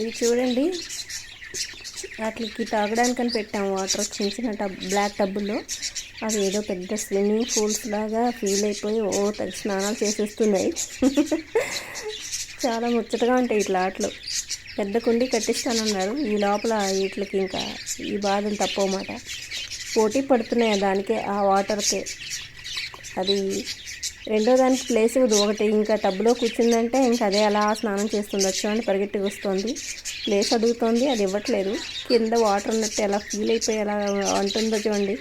ఇది చూడండి. వాటికి తాగడానికని పెట్టాము. వాటర్ చిన్న చిన్న టబ్ బ్లాక్ టబ్బుల్లో అవి ఏదో పెద్ద స్విమ్మింగ్ పూల్స్ లాగా ఫీల్ అయిపోయి ఓ తగ్గి స్నానాలు చేసేస్తున్నాయి. చాలా ముచ్చటగా ఉంటాయి ఇట్లా ఆటలు పెద్ద కుండి కట్టిస్తానన్నారు. ఈ లోపల వీటికి ఇంకా ఈ బాధలు తప్పమాట పోటీ పడుతున్నాయి దానికే ఆ వాటర్కే? అది రెండో దానికి ప్లేస్ ఇవ్వదు ఒకటి ఇంకా టబ్లో కూర్చుందంటే ఇంకా అదే అలా స్నానం చేస్తుంది వచ్చామని పరిగెట్టి వస్తుంది ప్లేస్ అడుగుతోంది అది ఇవ్వట్లేదు. కింద వాటర్ ఉన్నట్టు ఎలా ఫీల్ అయిపోయి ఎలా అంటుందో చూడండి.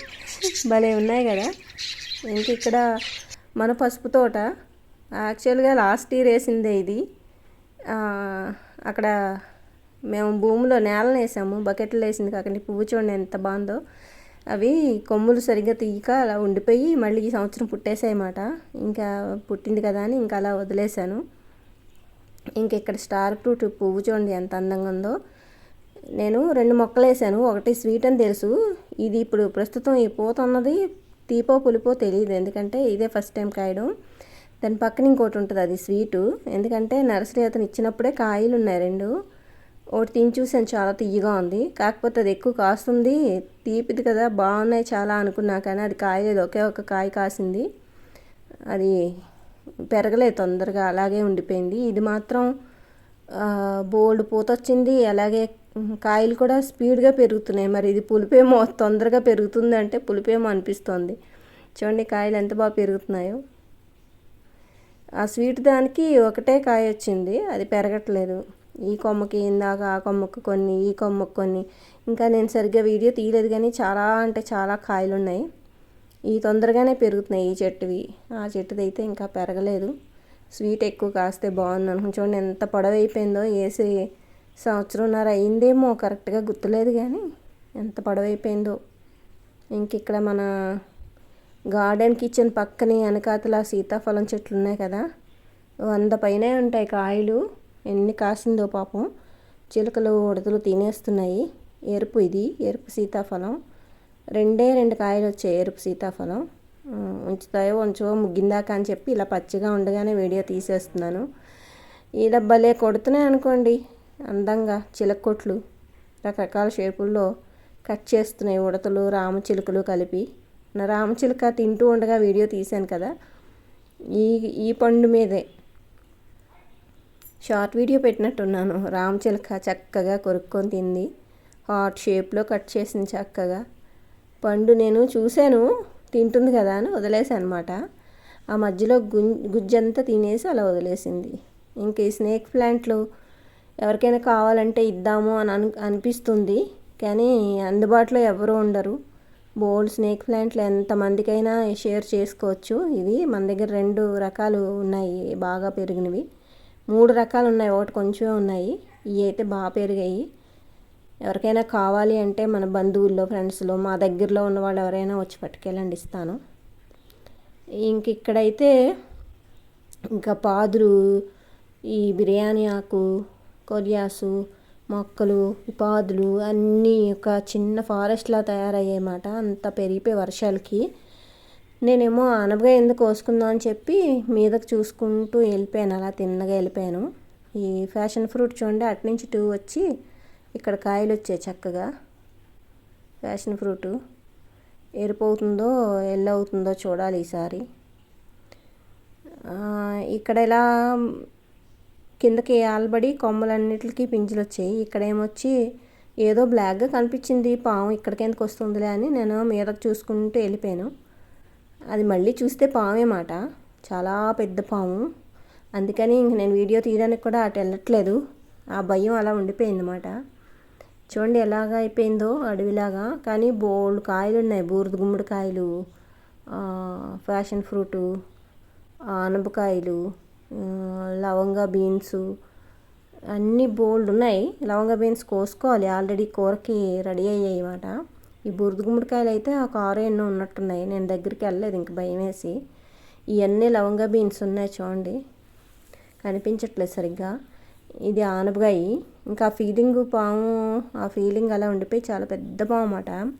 భలే ఉన్నాయి కదా. ఇంక ఇక్కడ మన పసుపు తోట. యాక్చువల్గా లాస్ట్ ఇయర్ వేసిందే ఇది. అక్కడ మేము భూమిలో నేలను వేసాము. బకెట్లు వేసింది కాకండి. పువ్వు చూడండి ఎంత బాగుందో. అవి కొమ్ములు సరిగ్గా తీయక అలా ఉండిపోయి మళ్ళీ ఈ సంవత్సరం పుట్టేసాయన్నమాట. ఇంకా పుట్టింది కదా అని ఇంకా అలా వదిలేశాను. ఇంకా ఇక్కడ స్టార్ ఫ్రూట్ పువ్వు చూడండి ఎంత అందంగా ఉందో. నేను రెండు మొక్కలు వేసాను. ఒకటి స్వీట్ అని తెలుసు. ఇది ఇప్పుడు ప్రస్తుతం ఈ పూత ఉన్నది. తీపో పులిపో తెలియదు. ఎందుకంటే ఇదే ఫస్ట్ టైం కాయడం. దాని పక్కన ఇంకోటి ఉంటుంది. అది స్వీటు. ఎందుకంటే నర్సరీ అతను ఇచ్చినప్పుడే కాయలు ఉన్నాయి రెండు. ఒకటి తిని చూసాను చాలా తీయగా ఉంది. కాకపోతే అది ఎక్కువ కాస్తుంది. తీపిది కదా బాగున్నాయి చాలా అనుకున్నా కానీ అది కాయలేదు. ఒకే ఒక కాయ కాసింది. అది పెరగలేదు తొందరగా అలాగే ఉండిపోయింది. ఇది మాత్రం బోల్డ్ పూత వచ్చింది. అలాగే కాయలు కూడా స్పీడ్గా పెరుగుతున్నాయి. మరి ఇది పులిపేమో తొందరగా పెరుగుతుంది అంటే పులిపేమో అనిపిస్తుంది. చూడండి కాయలు ఎంత బాగా పెరుగుతున్నాయో. ఆ స్వీట్ దానికి ఒకటే కాయ వచ్చింది. అది పెరగట్లేదు. ఈ కొమ్మకి ఇందాక ఆ కొమ్మకు కొన్ని ఈ కొమ్మకు కొన్ని. ఇంకా నేను సరిగ్గా వీడియో తీయలేదు కానీ చాలా అంటే చాలా కాయలు ఉన్నాయి ఈ తొందరగానే పెరుగుతున్నాయి ఈ చెట్టువి. ఆ చెట్టుది అయితే ఇంకా పెరగలేదు. స్వీట్ ఎక్కువ కాస్తే బాగుంది అనుకుని చూడండి ఎంత పొడవు అయిపోయిందో వేసి సంవత్సరంన్నర అయిందేమో కరెక్ట్గా గుర్తులేదు కానీ ఎంత పొడవు అయిపోయిందో. ఇంక ఇక్కడ మన గార్డెన్ కిచెన్ పక్కనే వెనకాతల సీతాఫలం చెట్లు ఉన్నాయి కదా. వంద పైనే ఉంటాయి కాయలు. ఎన్ని కాసిందో పాపం. చిలుకలు ఉడతలు తినేస్తున్నాయి. ఎరుపు ఇది. ఎరుపు సీతాఫలం. రెండే రెండు కాయలు వచ్చాయి ఎరుపు సీతాఫలం. ఉంచుతాయో ఉంచవో ముగ్గిందాక అని చెప్పి ఇలా పచ్చిగా ఉండగానే వీడియో తీసేస్తున్నాను. ఇలా భలే కొడుతున్నాయి అనుకోండి. అందంగా చిలకొట్లు రకరకాల షేపుల్లో కట్ చేస్తున్నాయి ఉడతలు రామచిలుకలు కలిపి. నా రామచిలుక తింటూ ఉండగా వీడియో తీశాను కదా. ఈ ఈ పండు మీదే. షార్ట్ వీడియో పెట్టినట్టున్నాను. రామచిలక చక్కగా కొరుక్కొని తింది. హార్ట్ షేప్లో కట్ చేసింది చక్కగా. పండు నేను చూశాను తింటుంది కదా అని వదిలేసాను అనమాట ఆ మధ్యలో గుం గుజ్జంతా తినేసి అలా వదిలేసింది. ఇంక ఈ స్నేక్ ప్లాంట్లు ఎవరికైనా కావాలంటే ఇద్దాము అని అను అనిపిస్తుంది కానీ అందుబాటులో ఎవరు ఉండరు. బోల్డ్ స్నేక్ ప్లాంట్లు ఎంతమందికైనా షేర్ చేసుకోవచ్చు. ఇవి మన దగ్గర రెండు రకాలు ఉన్నాయి బాగా పెరిగినవి. మూడు రకాలు ఉన్నాయి. ఒకటి కొంచెమే ఉన్నాయి. ఇవి అయితే బాగా పెరిగాయి. ఎవరికైనా కావాలి అంటే మన బంధువుల్లో ఫ్రెండ్స్లో మా దగ్గరలో ఉన్న వాళ్ళు ఎవరైనా వచ్చి పట్టుకెళ్ళండి ఇస్తాను. ఇంక ఇక్కడైతే ఇంకా పాదులు ఈ బిర్యానీ ఆకు కొరియాసు మొక్కలు ఉపాధులు పాదులు అన్నీ ఒక చిన్న ఫారెస్ట్లా తయారయ్యాయన్నమాట. అంత పెరిగిపోయి వర్షాలకి. నేనేమో అనపగా ఎందుకు కోసుకుందాం అని చెప్పి మీదకి చూసుకుంటూ వెళ్ళిపోయాను. అలా తిన్నగా వెళ్ళిపోయాను. ఈ ఫ్యాషన్ ఫ్రూట్ చూడండి అటు నుంచి టూ వచ్చి ఇక్కడ కాయలు వచ్చాయి చక్కగా. ఫ్యాషన్ ఫ్రూట్ ఎరుపు అవుతుందో ఎల్లో అవుతుందో చూడాలి ఈసారి. ఇక్కడ ఇలా కిందకి ఆల్బడి కొమ్మలన్నిటికి పింజలు వచ్చాయి. ఇక్కడ ఏమొచ్చి ఏదో బ్లాక్గా కనిపించింది పాము ఇక్కడికి ఎందుకు వస్తుందిలే అని నేను మీదకి చూసుకుంటూ వెళ్ళిపోయాను. అది మళ్ళీ చూస్తే పామే మాట. చాలా పెద్ద పాము. అందుకని ఇంక నేను వీడియో తీయడానికి కూడా అటు వెళ్ళట్లేదు. ఆ భయం అలా ఉండిపోయింది అన్నమాట చూడండి ఎలాగా అయిపోయిందో అడవిలాగా. కానీ బోల్డ్ కాయలు ఉన్నాయి బూడిద గుమ్మడికాయలు ఫ్యాషన్ ఫ్రూటు ఆనపకాయలు లవంగా బీన్స్ అన్నీ బోల్డ్ ఉన్నాయి. లవంగా బీన్స్ కోసుకోవాలి. ఆల్రెడీ కూరకి రెడీ అయ్యాయి అన్నమాట ఈ బురద గుమ్మడికాయలు అయితే ఒక ఆరు ఎన్నో ఉన్నట్టున్నాయి. నేను దగ్గరికి వెళ్ళలేదు ఇంక భయం వేసి. ఇవన్నీ లవంగా బీన్స్ ఉన్నాయి చూడండి. కనిపించట్లేదు సరిగ్గా. ఇది ఆనబగాయి ఇంకా ఆ ఫీలింగ్ పాము ఆ ఫీలింగ్ అలా ఉండిపోయి చాలా పెద్ద పాము అన్నమాట.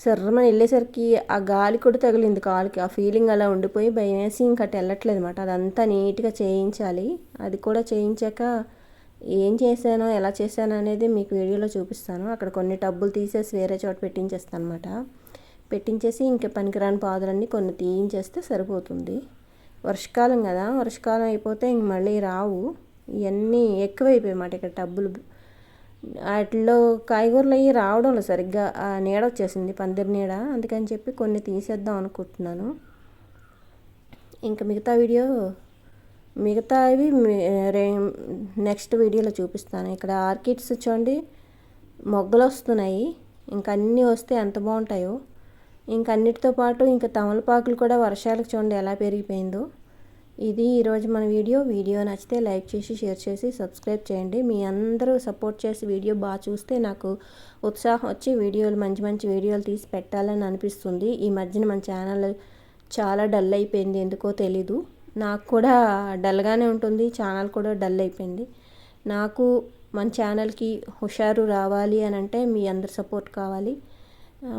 సర్రమని వెళ్ళేసరికి ఆ గాలి కూడా తగిలింది కాలుకి. ఆ ఫీలింగ్ అలా ఉండిపోయి భయం వేసి ఇంకా వెళ్ళట్లేదు అనమాట అదంతా నీట్గా చేయించాలి. అది కూడా చేయించాక ఏం చేశానో ఎలా చేశానో అనేది మీకు వీడియోలో చూపిస్తాను. అక్కడ కొన్ని టబ్బులు తీసేసి వేరే చోట పెట్టించేస్తాను అనమాట పెట్టించేసి ఇంకా పనికిరాని పాదులన్నీ కొన్ని తీయించేస్తే సరిపోతుంది. వర్షకాలం కదా వర్షకాలం అయిపోతే ఇంక మళ్ళీ రావు. ఇవన్నీ ఎక్కువైపోయాయి అన్నమాట ఇక్కడ టబ్బులు. వాటిలో కాయగూరలు అవి రావడం సరిగ్గా. ఆ నీడ వచ్చేసింది పందిరి నీడ. అందుకని చెప్పి కొన్ని తీసేద్దాం అనుకుంటున్నాను. ఇంకా మిగతా వీడియో మిగతావి రే నెక్స్ట్ వీడియోలో చూపిస్తాను. ఇక్కడ ఆర్కిడ్స్ చూడండి మొగ్గలు వస్తున్నాయి ఇంకా అన్నీ వస్తే ఎంత బాగుంటాయో. ఇంకా అన్నిటితో పాటు ఇంకా తమలపాకులు కూడా వర్షాలకు చూడండి ఎలా పెరిగిపోయిందో. ఇది ఈరోజు మన వీడియో. వీడియో నచ్చితే లైక్ చేసి షేర్ చేసి సబ్స్క్రైబ్ చేయండి. మీ అందరూ సపోర్ట్ చేసి వీడియో బాగా చూస్తే నాకు ఉత్సాహం వచ్చి వీడియోలు మంచి మంచి వీడియోలు తీసి పెట్టాలని అనిపిస్తుంది. ఈ మధ్యన మన ఛానల్ చాలా డల్ అయిపోయింది ఎందుకో తెలీదు. నాకు కూడా డల్గానే ఉంటుంది ఛానల్ కూడా డల్ అయిపోయింది. నాకు మన ఛానల్కి హుషారు రావాలి అని అంటే మీ అందరి సపోర్ట్ కావాలి.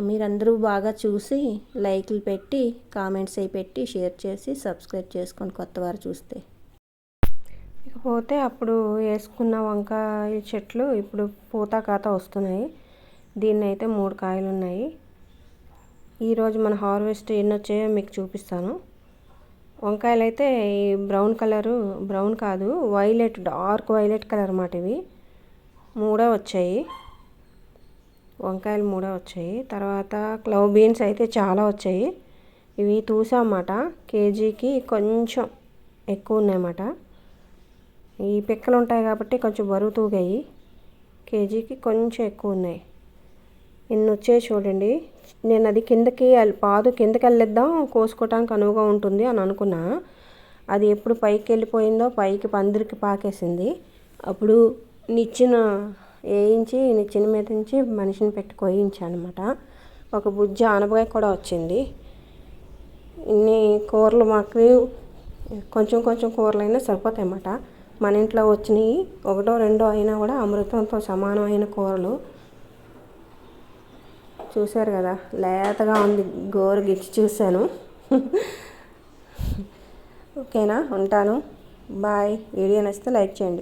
మీరందరూ బాగా చూసి లైక్లు పెట్టి కామెంట్స్ అయి పెట్టి షేర్ చేసి సబ్స్క్రైబ్ చేసుకొని కొత్త వారు చూస్తే. ఇకపోతే అప్పుడు వేసుకున్న వంకాయ చెట్లు ఇప్పుడు పూత కాత వస్తున్నాయి. దీన్ని అయితే మూడు కాయలు ఉన్నాయి ఈరోజు మన హార్వెస్ట్ ఎన్ని వచ్చాయో మీకు చూపిస్తాను. వంకాయలు అయితే ఈ బ్రౌన్ కలరు బ్రౌన్ కాదు వైలెట్ డార్క్ వైలెట్ కలర్ అన్నమాట ఇవి. మూడే వచ్చాయి. వంకాయలు మూడే వచ్చాయి. తర్వాత క్లవ్ బీన్స్ అయితే చాలా వచ్చాయి. ఇవి తూసామాట కేజీకి కొంచెం ఎక్కువ ఉన్నాయన్నమాట ఈ పిక్కలు ఉంటాయి కాబట్టి కొంచెం బరువు తూగాయి. కేజీకి కొంచెం ఎక్కువ ఉన్నాయి. ఇన్ని వచ్చాయి చూడండి. నేను అది కిందకి పాదు కిందకి వెళ్ళిద్దాం కోసుకోవటానికి అనువుగా ఉంటుంది అని అనుకున్నా. అది ఎప్పుడు పైకి వెళ్ళిపోయిందో పైకి పందిరికి పాకేసింది. అప్పుడు నిచ్చిన వేయించి నిచ్చిన మీద నుంచి మనిషిని పెట్టి కోయించాను అనమాట ఒక బుజ్జి ఆనపకాయ కూడా వచ్చింది. ఇన్ని కూరలు మాకు కొంచెం కొంచెం కూరలు అయినా సరిపోతాయి అన్నమాట. మన ఇంట్లో వచ్చినాయి ఒకటో రెండో అయినా కూడా అమృతంతో సమానమైన కూరలు. చూశారు కదా లేతగా ఉంది గోరు గిచ్చి చూశాను. ఓకేనా ఉంటాను. బాయ్. వీడియో నచ్చితే లైక్ చేయండి.